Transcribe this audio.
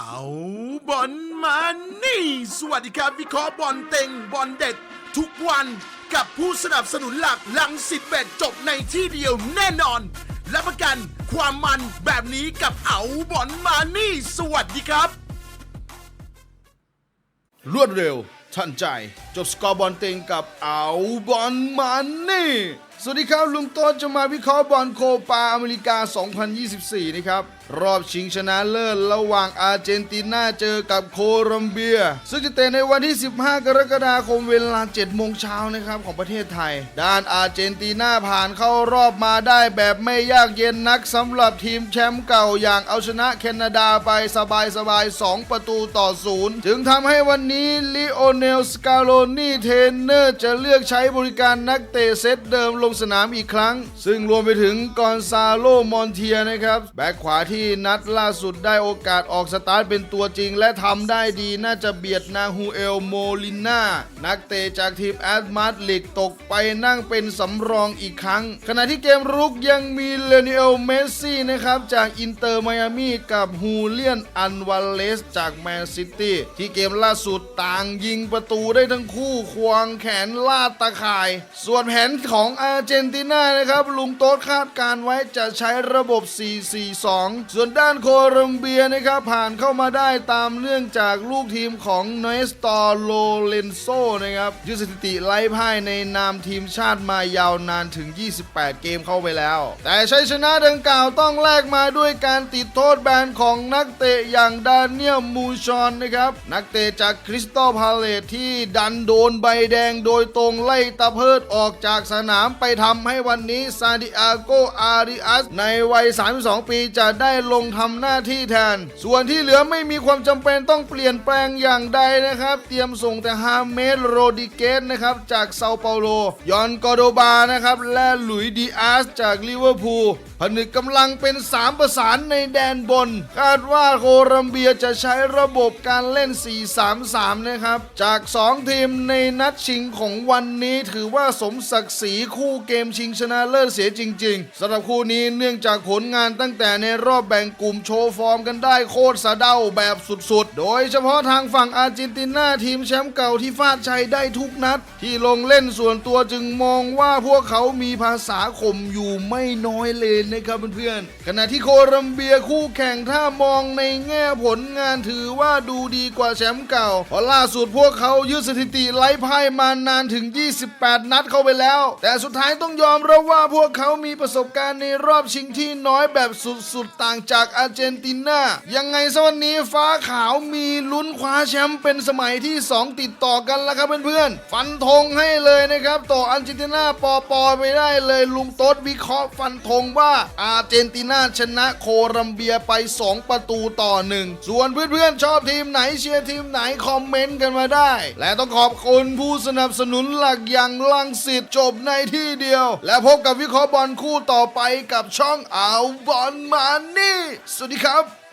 เอาบอลมานี่ สวัสดีครับวิเคราะห์บอลเต็งบอลเด็ด ทุกวันกับผู้สนับสนุนหลักลังสิตเบ็ดจบในที่เดียวแน่นอนและประกันความมันแบบนี้กับเอาบอลมานี่ สวัสดีครับ รวดเร็ว ทันใจ จบสกอร์บอลเต็งกับเอาบอลมันนี่ สวัสดีครับ ลุงโต้นจะมาวิเคราะห์บอลโคปาอเมริกา 2024 นะครับ รอบชิงชนะเลิศระหว่างอาร์เจนตินาเจอกับโคลัมเบีย ซึ่งจะเตะในวันที่ 15 กรกฎาคมเวลา 7 โมงเช้านะครับ ของประเทศไทย ด้านอาร์เจนตินาผ่านเข้ารอบมาได้แบบไม่ยากเย็นนักสำหรับทีมแชมป์เก่าอย่างเอาชนะแคนาดาไปสบายๆ2ประตูต่อศูนย์จึงทำให้วันนี้ลิโอเนลสกาโลนีเทนเนอร์จะเลือกใช้บริการนักเตะเซตเดิมลงสนามอีกครั้ง ซึ่งรวมไปถึงกอนซาโลมอนเทียนะครับแบ็คขวาที่นัดล่าสุดได้โอกาสออกสตาร์ทเป็นตัวจริง และทำได้ดีน่าจะเบียดนาฮูเอลโมลิน่านักเตะจากทีมแอดมาดลิกตกไปนั่งเป็นสำรองอีกครั้ง ขณะที่เกมรุกยังมีเลโอเนลเมสซี่นะครับจากอินเตอร์ไมอามีกับฮูเลียนอันวาเลสจากแมนซิตี้ที่เกมล่าสุดต่างยิงประตูได้ทั้งคู่ควงแขนลาดตะข่าย ส่วนแผนของอาร์เจนตินานะครับ ลุงโต๊ดคาดการไว้จะใช้ระบบ 4-4-2 ส่วนด้านโคลัมเบียนะครับผ่านเข้ามาได้ตามเนื่องจากลูกทีมของเนสตอร์โลเรนโซนะครับยืดสถิติไล่พ่ายในนามทีมชาติมายาวนานถึง 28 เกมเข้าไปแล้ว แต่ชัยชนะดังกล่าวต้องแลกมาด้วยการติดโทษแบนของนักเตะอย่างดานิเอลมูชอนนะครับ นักเตะจากคริสตัลพาเลตที่ดันโดนใบแดงโดยตรงไล่ตะเพิดออกจากสนามไปทำให้วันนี้ซาดิอาโกอาริอัสในวัย 32 ปีจะได้ลงทำหน้าที่แทน ส่วนที่เหลือไม่มีความจำเป็นต้องเปลี่ยนแปลงอย่างใดนะครับ เตรียมส่งแต่ฮาเมสโรดิเกสนะครับจากเซาเปาโล ยอนกอโดบานะครับและหลุยดีอาสจากลิเวอร์พูลผนึกกำลังเป็น 3 ประสานในแดนบน คาดว่าโคลัมเบียจะใช้ระบบการเล่น 4-3-3 นะครับ จาก 2 ทีมในนัดชิงของวันนี้ถือว่าสมศักดิ์ศรีคู่เกมชิงชนะเลิศเสียจริงๆสำหรับคู่นี้เนื่องจากผลงานตั้งแต่ในรอบแบ่งกลุ่มโชว์ฟอร์มกันได้โคตรสะเด้าแบบสุดๆ โดยเฉพาะทางฝั่งอาร์เจนตินาทีมแชมป์เก่าที่ฟาดชัยได้ทุกนัด ที่ลงเล่นส่วนตัวจึงมองว่าพวกเขามีภาษาข่มอยู่ไม่น้อยเลยนะครับเพื่อนๆขณะที่โคลัมเบียคู่แข่งถ้ามองในแง่ผลงานถือว่าดูดีกว่าแชมป์เก่าเพราะล่าสุดพวกเขายืดสถิติไล่พ่ายมานานถึง 28 นัดเข้าไปแล้ว แต่สุดท้ายต้องยอมรับว่าพวกเขามีประสบการณ์ในรอบชิงที่น้อยแบบสุดๆ ต่างจากอาร์เจนตินา ยังไงซะวันนี้ฟ้าขาวมีลุ้นคว้าแชมป์เป็นสมัยที่ 2 ติดต่อกันแล้วครับเพื่อนๆ ฟันธงให้เลยนะครับต่ออาร์เจนตินาปอปอไปได้เลยลุงโต๊ดวิเคราะห์ฟันธงว่าอาร์เจนตินาชนะโคลัมเบียไป 2 ประตูต่อหนึ่งส่วนเพื่อนๆ ชอบทีมไหนเชียร์ทีมไหนคอมเมนต์กันมาได้ และต้องขอบคุณผู้สนับสนุนหลักอย่างลังสิตจบในที่เดียว และพบกับวิเคราะห์บอลคู่ต่อไปกับช่องเอาบอลมานี่ สวัสดีครับ